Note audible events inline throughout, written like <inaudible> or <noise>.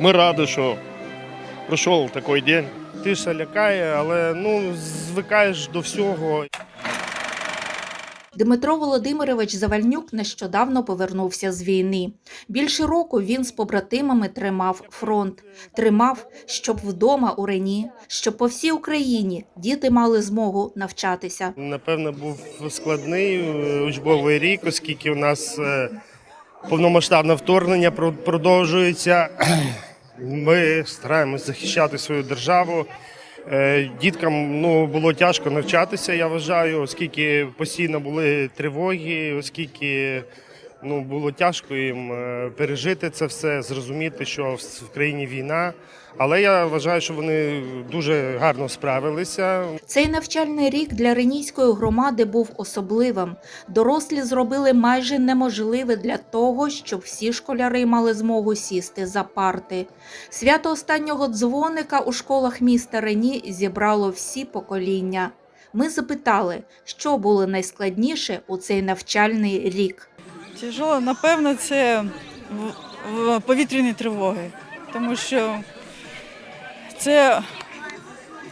Ми раді, що прийшов такий день. Тиша лякає, але ну звикаєш до всього. Дмитро Володимирович Завальнюк нещодавно повернувся з війни. Більше року він з побратимами тримав фронт, тримав, щоб вдома у Рені, щоб по всій Україні діти мали змогу навчатися. Напевно, був складний е, учбовий рік, оскільки у нас е, повномасштабне вторгнення про- продовжується. Ми стараємось захищати свою державу. Е, Діткам ну, було тяжко навчатися, я вважаю, оскільки постійно були тривоги, оскільки ну, було тяжко їм е, пережити це все, зрозуміти, що в в країні війна. Але я вважаю, що вони дуже гарно справилися. Цей навчальний рік для Ренійської громади був особливим. Дорослі зробили майже неможливе для того, щоб всі школяри мали змогу сісти за парти. Свято останнього дзвоника у школах міста Рені зібрало всі покоління. Ми запитали, що було найскладніше у цей навчальний рік. Тяжело, напевно, це в- в повітряні тривоги, тому що це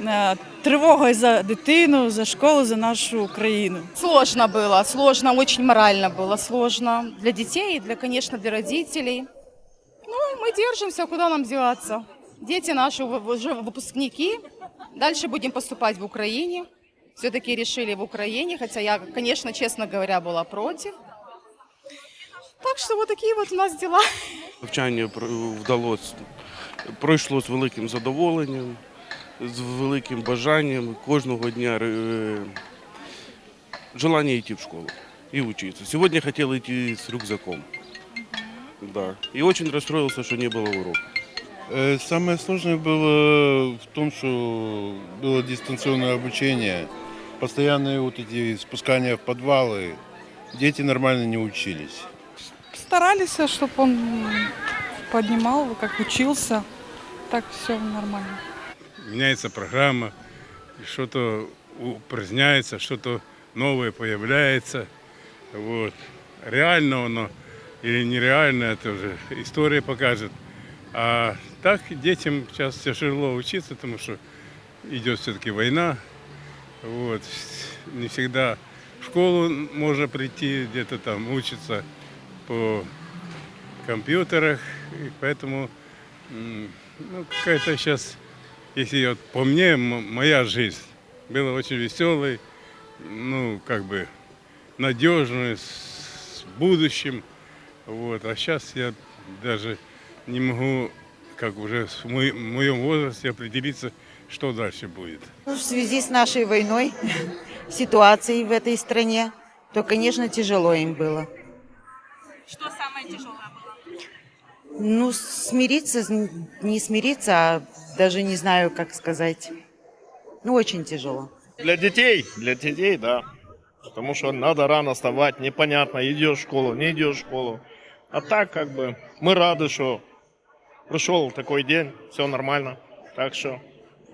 е, тривога за дитину, за школу, за нашу країну. Сложно было, сложно, очень морально было сложно. Для детей и, для, конечно, для родителей. Ну, мы держимся, куда нам деваться. Дети наши вы- уже выпускники. Дальше будем поступать в Украине. Все-таки решили в Украине, хотя я, конечно, честно говоря, была против. Так что вот такие вот у нас дела. Навчання про- вдалося, пройшло з великим задоволенням, з великим бажанням кожного дня е, желання йти в школу и учиться. Сегодня хотел идти с рюкзаком. Да. И очень расстроился, что не было урока. Э, Самое сложное было в том, что было дистанционное обучение, постоянные вот эти спускания в подвалы. Дети нормально не учились. Старались, чтобы он поднимал, как учился. Так все нормально. меняется программа, что-то упраздняется, что-то новое появляется. Вот. Реально оно или нереально, это уже история покажет. А так детям сейчас тяжело учиться, потому что идет все-таки война. Вот. Не всегда в школу можно прийти, где-то там учиться по компьютерах. И поэтому ну, какая-то сейчас если вот по мне, моя жизнь была очень веселой, ну, как бы надежной, с будущим. Вот. А сейчас я даже не могу, как уже в мо- моем возрасте, определиться, что дальше будет. Ну, В связи с нашей войной, <laughs> ситуацией в этой стране, то, конечно, тяжело им было. Что самое тяжелое было? Ну, смириться, не смириться, а даже не знаю, как сказать. Ну, очень тяжело. Для детей, для детей, да. Потому что надо рано вставать, непонятно, идешь в школу, не идешь в школу. А так, как бы, мы рады, что пришел такой день, все нормально. Так что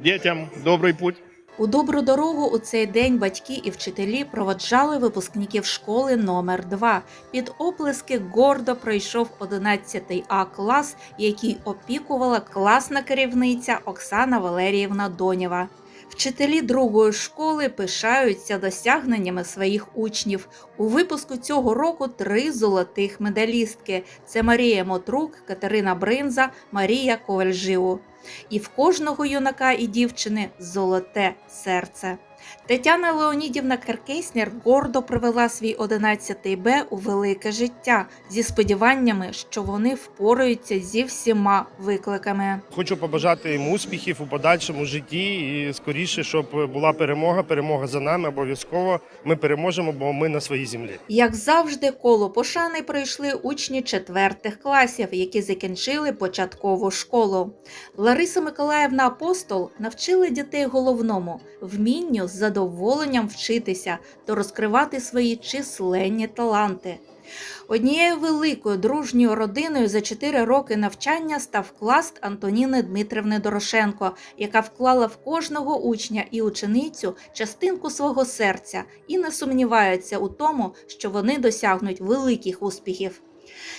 детям добрый путь. У добру дорогу у цей день батьки і вчителі проводжали випускників школи номер 2 Під оплески гордо пройшов 11 А клас, який опікувала класна керівниця Оксана Валеріївна Донєва. Вчителі другої школи пишаються досягненнями своїх учнів. У випуску цього року три золотих медалістки: це Марія Мотрук, Катерина Бринза, Марія Ковальжиу. І в кожного юнака і дівчини золоте серце. Тетяна Леонідівна Керкеснер гордо привела свій 11 Б у велике життя зі сподіваннями, що вони впораються зі всіма викликами. Хочу побажати їм успіхів у подальшому житті і скоріше, щоб була перемога. Перемога за нами обов'язково. Ми переможемо, бо ми на своїй землі. Як завжди, коло пошани пройшли учні четвертих класів, які закінчили початкову школу. Лариса Миколаївна Апостол навчили дітей головному вмінню з задоволенням вчитися та розкривати свої численні таланти. Однією великою дружньою родиною за 4 роки навчання став клас Антоніни Дмитрівни Дорошенко, яка вклала в кожного учня і ученицю частинку свого серця і не сумнівається у тому, що вони досягнуть великих успіхів.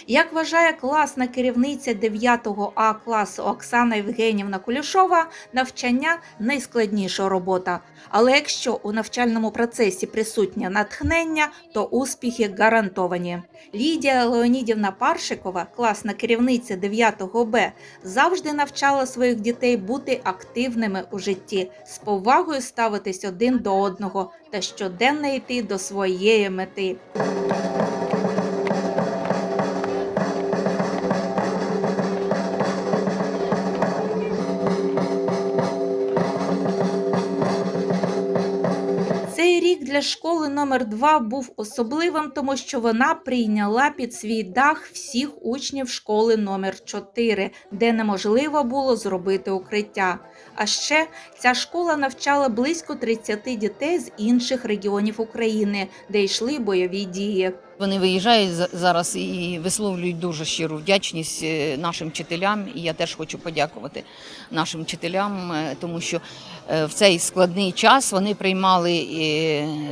Як вважає класна керівниця 9 А класу Оксана Євгенівна Кулішова, навчання найскладніша робота. Але якщо у навчальному процесі присутнє натхнення, то успіхи гарантовані. Лідія Леонідівна Паршикова, класна керівниця 9 Б, завжди навчала своїх дітей бути активними у житті, з повагою ставитись один до одного та щоденно йти до своєї мети. Цей рік для школи номер 2 був особливим, тому що вона прийняла під свій дах всіх учнів школи номер 4, де неможливо було зробити укриття. А ще ця школа навчала близько 30 дітей з інших регіонів України, де йшли бойові дії. Вони виїжджають за- зараз і висловлюють дуже щиру вдячність е, нашим вчителям. І я теж хочу подякувати нашим вчителям, е, тому що е, в цей складний час вони приймали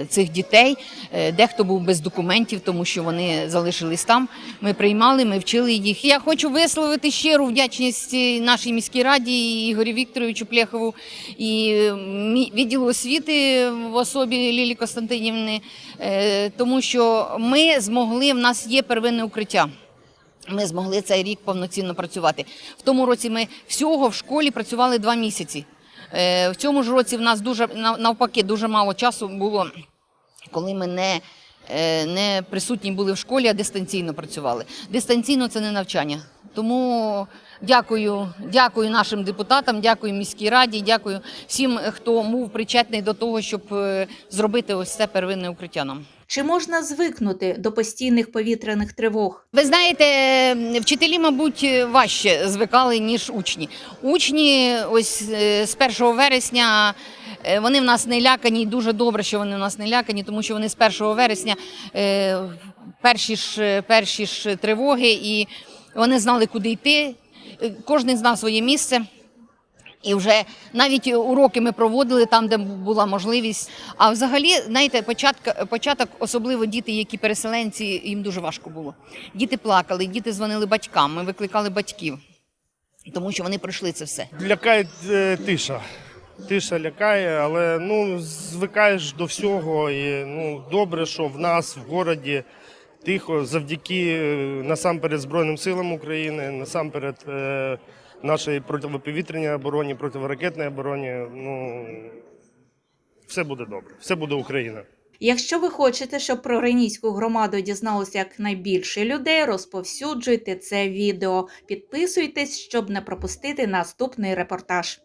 цих дітей. Е, Дехто був без документів, тому що вони залишились там. Ми приймали, ми вчили їх. Я хочу висловити щиру вдячність нашій міській раді і Ігорю Вікторовичу Плєхову і відділу освіти в особі Лілі Костянтинівни, е, тому що ми змогли, в нас є первинне укриття. Ми змогли цей рік повноцінно працювати. В тому році ми всього в школі працювали два місяці. Е, В цьому ж році в нас дуже навпаки дуже мало часу було, коли ми не, е, не присутні були в школі, а дистанційно працювали. Дистанційно це не навчання. Тому дякую, дякую нашим депутатам, дякую міській раді, дякую всім, хто був причетний до того, щоб е, зробити ось це первинне укриття нам. Чи можна звикнути до постійних повітряних тривог? Ви знаєте, вчителі, мабуть, важче звикали, ніж учні. Учні, ось е, з 1 вересня, е, вони в нас не лякані, і дуже добре, що вони в нас не лякані, тому що вони з 1 вересня е, перші ж, перші ж тривоги, і вони знали, куди йти. Кожен знав своє місце. І вже навіть уроки ми проводили там, де була можливість. А взагалі, знаєте, початок, початок, особливо діти, які переселенці, їм дуже важко було. Діти плакали, діти дзвонили батькам, ми викликали батьків, тому що вони пройшли це все. Лякає е, тиша. Тиша лякає, але ну, звикаєш до всього. І ну, добре, що в нас в городі тихо, завдяки е, насамперед Збройним силам України, насамперед е, нашій протиповітряній обороні, протиракетній обороні. Ну, все буде добре, все буде Україна. Якщо ви хочете, щоб про Рейнійську громаду дізналося якнайбільше людей, розповсюджуйте це відео. Підписуйтесь, щоб не пропустити наступний репортаж.